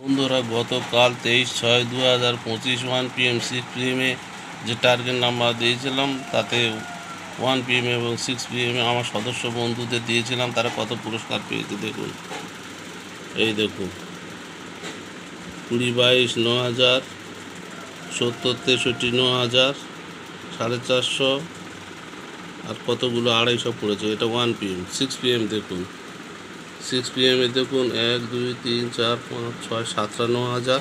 বন্ধুরা, গতকাল তেইশ ছয় দু হাজার পঁচিশ ওয়ান পিএম সিক্স পিএমে যে টার্গেট নাম্বার দিয়েছিলাম, তাতে ওয়ান পিএম এবং সিক্স পিএমে আমার সদস্য বন্ধুদের দিয়েছিলাম, তারা কত পুরস্কার পেয়েছে দেখুন। এই দেখুন। কুড়ি বাইশ ন হাজার সত্তর তেষট্টি ন হাজার সাড়ে চারশো, আর কতগুলো আড়াইশো পড়েছে, এটা ওয়ান পিএম সিক্স পিএম দেখুন। সিক্স পিএমে দেখুন, এক, দুই, তিন, চার, পাঁচ, ছয়, সাতটা ন হাজার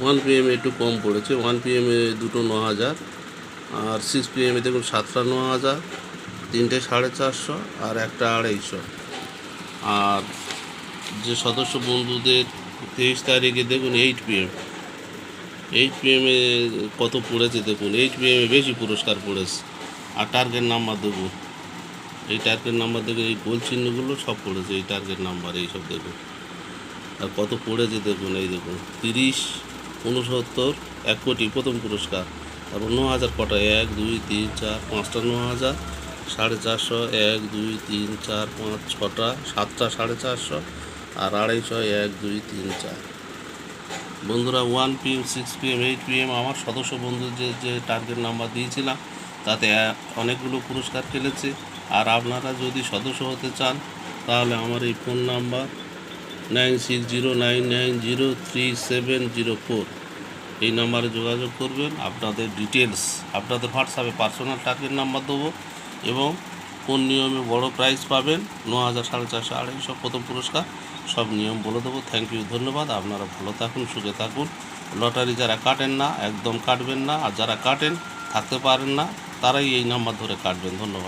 ওয়ান পিএমে একটু কম পড়েছে ওয়ান পিএমে দুটো ন হাজার আর সিক্স পিএমে দেখুন, সাতটা ন হাজার তিনটে সাড়ে চারশো আর একটা আড়াইশো। আর যে সদস্য বন্ধুদের তেইশ তারিখে দেখুন এইট পিএম এইট পিএমে কত পড়েছে দেখুন এইট পিএমে বেশি পুরস্কার পড়েছে। আর টার্গেট নাম্বার দেখুন। এই টার্গেট নাম্বার দেখুন এই গোল চিহ্নগুলো সব পড়েছে, এই টার্গেট নাম্বার এই সব দেখুন। আর কত পড়েছে দেখুন, এই দেখুন, তিরিশ, উনসত্তর, এক কোটি, প্রথম পুরস্কার। তারপর ন হাজার কটা, এক, দুই, তিন, চার, পাঁচটা ন হাজার, সাড়ে চারশো, এক, দুই, তিন, চার, পাঁচ, ছটা, সাতটা, সাড়ে চারশো, আর আড়াইশো, এক, দুই, তিন, চার। বন্ধুরা one PM six P PM eight PM আমার সদস্য বন্ধু যে যে টার্গেট নাম্বার দিয়েছিলাম, তাতে অনেকগুলো পুরস্কার খেলেছে আর আপনারা যদি সদস্য হতে চান, তাহলে আমার এই phone number nine six zero nine nine zero three seven zero four. এই নাম্বারে যোগাযোগ করবেন, আপনাদের ডিটেলস আপনাদের হোয়াটসঅ্যাপে পার্সোনাল টার্গেট নাম্বার দেবো এবং কোন নিয়মে বড় প্রাইজ পাবেন ন হাজার সাড়ে চারশো আড়াইশো প্রথম পুরস্কার, সব নিয়ম বলে দেবো। থ্যাংক ইউ ধন্যবাদ। আপনারা ভালো থাকুন, সুখে থাকুন। লটারি যারা কাটেন না, একদম কাটবেন না। আর যারা কাটেন, থাকতে পারেন না, তারাই এই নাম্বার ধরে কাটবেন। ধন্যবাদ।